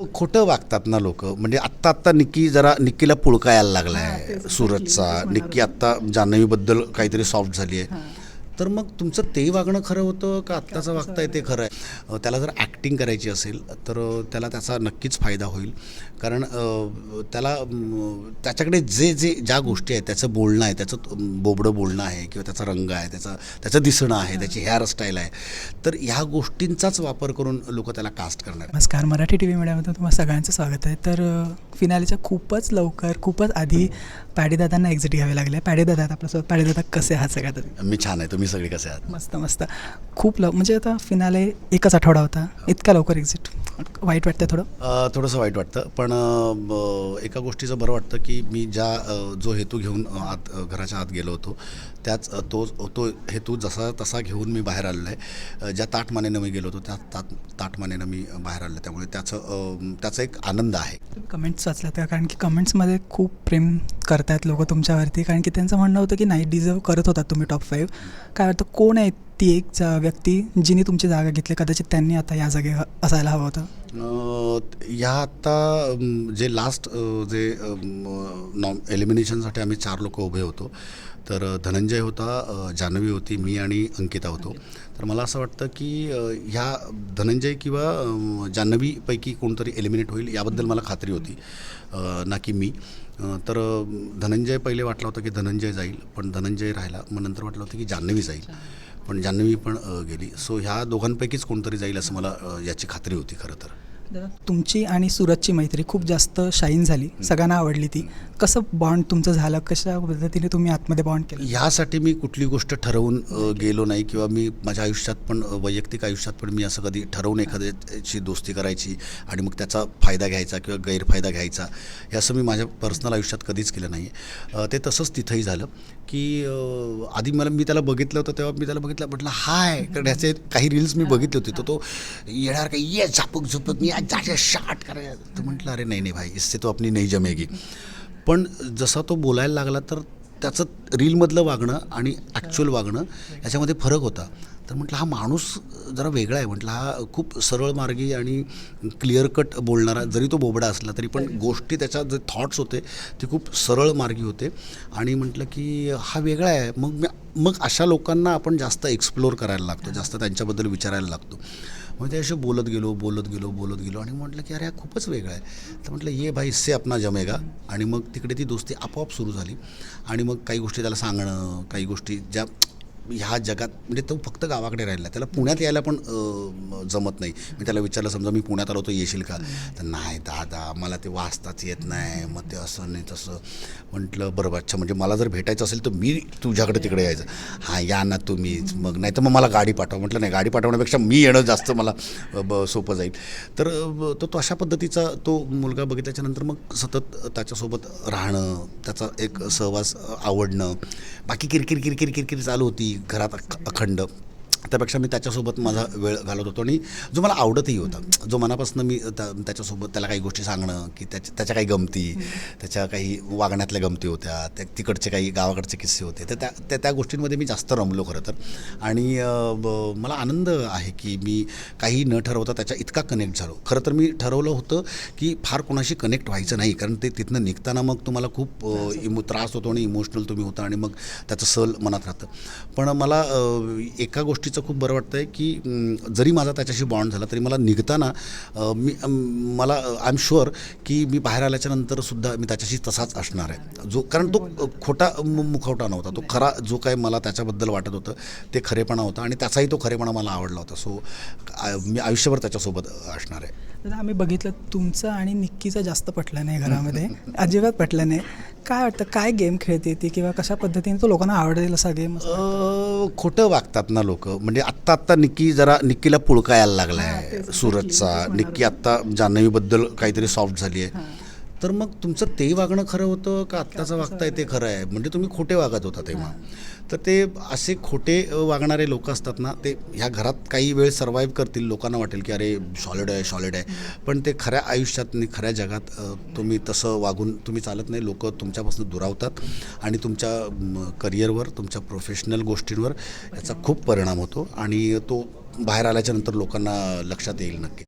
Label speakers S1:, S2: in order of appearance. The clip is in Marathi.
S1: खोटं वागतात ना लोक. म्हणजे आत्ता आत्ता निक्की जरा निक्कीला पुळका यायला लागला आहे सुरतचा. निक्की आत्ता जान्हवीबद्दल काहीतरी सॉफ्ट झाली आहे तर मग तुमचं ते वागणं खरं होतं का आत्ताचं वागताय ते खरं आहे? त्याला जर ॲक्टिंग करायची असेल तर त्याला त्याचा नक्कीच फायदा होईल. कारण त्याला त्याच्याकडे जे जे ज्या गोष्टी आहेत त्याचं बोलणं आहे त्याचं बोबडं बोलणं आहे किंवा त्याचा रंग आहे त्याचा त्याचं दिसणं आहे त्याची हेअरस्टाईल आहे तर ह्या गोष्टींचाच वापर करून लोक त्याला कास्ट करणार.
S2: नमस्कार. मराठी टी व्ही मीडियामध्ये तुम्हाला सगळ्यांचं स्वागत आहे. तर फिनालेच्या खूपच लवकर खूपच आधी पॅडीदादांना एक्झिट घ्यावे लागले. पॅडीदादा आपल्यासोबत. पॅडीदादा कसे आहात सगळ्यात
S1: मी छान आहे. तुम्ही सगळे कसे आहात?
S2: मस्त मस्त. खूप लव म्हणजे आता फिनाले एकच आठवडा होता. इतका लवकर एक्झिट वाईट वाटतं थोडं?
S1: अ, थोडंसं वाईट वाटतं. पण अ, ब- एका गोष्टीचं बरं वाटतं की मी ज्या अ, जो हेतू घेऊन अ, आत अ, घराच्या आत गेलो होतो त्याच तो तो हेतू जसा तसा घेऊन मी बाहेर आलेलो आहे. ज्या ताटमानेनं मी गेलो होतो त्या ताट ताटमानेनं मी बाहेर आलो त्यामुळे त्याचं त्याचा एक आनंद आहे.
S2: कमेंट्स वाचल्यात का? कारण की कमेंट्समध्ये खूप प्रेम करतायत लोक तुमच्यावरती. कारण की त्यांचं म्हणणं होतं की नाही डिझर्व करत होतात तुम्ही टॉप फाईव्ह काय वाटतं कोण आहे ती एक व्यक्ती जिने तुमची जागा घेतली? कदाचित त्यांनी आता या जागे असायला हवं होतं.
S1: ह्या आत्ता जे लास्ट जे नॉम एलिमिनेशनसाठी आम्ही चार लोक उभे होतो. तर धनंजय होता जान्हवी होती मी आणि अंकिता होतो. तर मला असं वाटतं की ह्या धनंजय किंवा जान्हवीपैकी कोणतरी एलिमिनेट होईल याबद्दल मला खात्री होती. ना की मी. तर धनंजय पहिले वाटलं होतं की धनंजय जाईल पण धनंजय राहिला. मग नंतर वाटलं होतं की जान्हवी जाईल. पण जान्हवी पण गेली. सो ह्या दोघांपैकीच कोणतरी जाईल असं मला याची खात्री होती खरं तर.
S2: दादा तुमची आणि सुरतची मैत्री खूप जास्त शाईन झाली. सगळ्यांना आवडली ती. कसं बॉन्ड तुमचं झालं? कशा पद्धतीने तुम्ही आतमध्ये बॉन्ड केलं?
S1: ह्यासाठी मी कुठली गोष्ट ठरवून गेलो नाही किंवा मी माझ्या आयुष्यात पण वैयक्तिक आयुष्यात पण मी असं कधी ठरवून एखाद्याची दोस्ती करायची आणि मग त्याचा फायदा घ्यायचा किंवा गैरफायदा घ्यायचा हे असं मी माझ्या पर्सनल आयुष्यात कधीच केलं नाही. ते तसंच तिथंही झालं की आधी मला मी त्याला बघितलं होतं तेव्हा मी त्याला बघितलं म्हटलं हाय कारण ह्याचे काही रील्स मी बघितले होते. तर तो येणार का? ये झापक झुपक मी आज शार्ट करायचं तर म्हटलं अरे नाही नाही भाई इससे तो अपनी नाही जमेगी. पण जसा तो बोलायला लागला तर त्याचं रीलमधलं वागणं आणि ॲक्च्युअल वागणं याच्यामध्ये फरक होता. तर म्हटलं हा माणूस जरा वेगळा आहे. म्हटलं हा खूप सरळ मार्गी आणि क्लिअर कट बोलणारा जरी तो बोबडा असला तरी पण गोष्टी त्याच्या जे थॉट्स होते ते खूप सरळ मार्गी होते. आणि म्हटलं की हा वेगळा आहे. मग मग अशा लोकांना आपण जास्त एक्सप्लोर करायला लागतो जास्त त्यांच्याबद्दल विचारायला लागतो. मग ते असे बोलत गेलो बोलत गेलो बोलत गेलो आणि म्हटलं की अरे हा खूपच वेगळा आहे. तर म्हटलं ये भाई इससे अपना जमेगा. आणि मग तिकडे ती दोस्ती आपोआप सुरू झाली. आणि मग काही गोष्टी त्याला सांगणं काही गोष्टी ज्या ह्या जगात म्हणजे तो फक्त गावाकडे राहिला त्याला पुण्यात यायला पण जमत नाही. मी त्याला विचारलं समजा मी पुण्यात आलो तर येशील का? तर नाही दादा मला ते वाचताच येत नाही मग ते असं नाही तसं. म्हटलं बरोबर अच्छा म्हणजे मला जर भेटायचं असेल तर मी तुझ्याकडे तिकडे यायचं. हां या ना तुम्हीच मग नाही तर मग मला गाडी पाठवा. म्हटलं नाही गाडी पाठवण्यापेक्षा मी येणं जास्त मला ब सोपं जाईल. तर तो तो अशा पद्धतीचा तो मुलगा बघितल्याच्या नंतर मग सतत त्याच्यासोबत राहणं त्याचा एक सहवास आवडणं. बाकी किरकिर किरकिर किरकिर चालू होती. घरात अख- अखंड त्यापेक्षा मी त्याच्यासोबत माझा वेळ घालवत होतो आणि जो मला आवडतही होता. जो मनापासून मी त्या त्याच्यासोबत त्याला काही गोष्टी सांगणं की त्याच्या त्याच्या काही गमती त्याच्या काही वागण्यातल्या गमती होत्या त्या तिकडचे काही गावाकडचे किस्से होते तर त्या त्या त्या गोष्टींमध्ये मी जास्त रमलो खरं तर. आणि ब- मला आनंद आहे की मी काही न ठरवता त्याच्या इतका कनेक्ट झालो. खरं तर मी ठरवलं होतं की फार कोणाशी कनेक्ट व्हायचं नाही कारण ते तिथनं निघताना मग तुम्हाला खूप इमो त्रास होतो आणि इमोशनल तुम्ही होता आणि मग त्याचं सल मनात राहतं. पण मला एका गोष्टी गोष्टीचं खूप बरं वाटतं आहे की जरी माझा त्याच्याशी बॉन्ड झाला तरी मला निघताना मी मला आय एम शुअर की मी बाहेर आल्याच्यानंतर सुद्धा मी त्याच्याशी तसाच असणार आहे. जो कारण तो खोटा मुखवटा नव्हता. तो खरा जो काय मला त्याच्याबद्दल वाटत होतं ते खरेपणा होता आणि त्याचाही तो खरेपणा मला आवडला होता. सो मी आयुष्यभर त्याच्यासोबत असणार आहे.
S2: दादा आम्ही बघितलं तुमचं आणि निक्कीचं जास्त पटलं नाही घरामध्ये. अजिबात पटलं नाही. काय वाटतं काय गेम खेळते ती किंवा कशा पद्धतीने तो लोकांना आवडेल असा गेम
S1: खोटं वागतात ना लोक. म्हणजे आत्ता आत्ता निक्की जरा निक्कीला पुळका यायला लागला आहे सुरतचा निक्की आत्ता जान्हवीबद्दल काहीतरी सॉफ्ट झाली आहे तर मग तुमचं ते वागणं खरं होतं का आत्ताचं वागताय ते खरं आहे? म्हणजे तुम्ही खोटे वागत होता तेव्हा. तर ते असे खोटे वागणारे लोक असतात ना ते ह्या घरात काही वेळ सर्वाईव्ह करतील. लोकांना वाटेल की अरे सॉलिड आहे सॉलिड आहे. पण ते खऱ्या आयुष्यात आणि खऱ्या जगात तुम्ही तसं वागून तुम्ही चालत नाही. लोक तुमच्यापासून दुरावतात आणि तुमच्या करिअरवर तुमच्या प्रोफेशनल गोष्टींवर याचा खूप परिणाम होतो आणि तो बाहेर आल्याच्यानंतर लोकांना लक्षात येईल नक्की.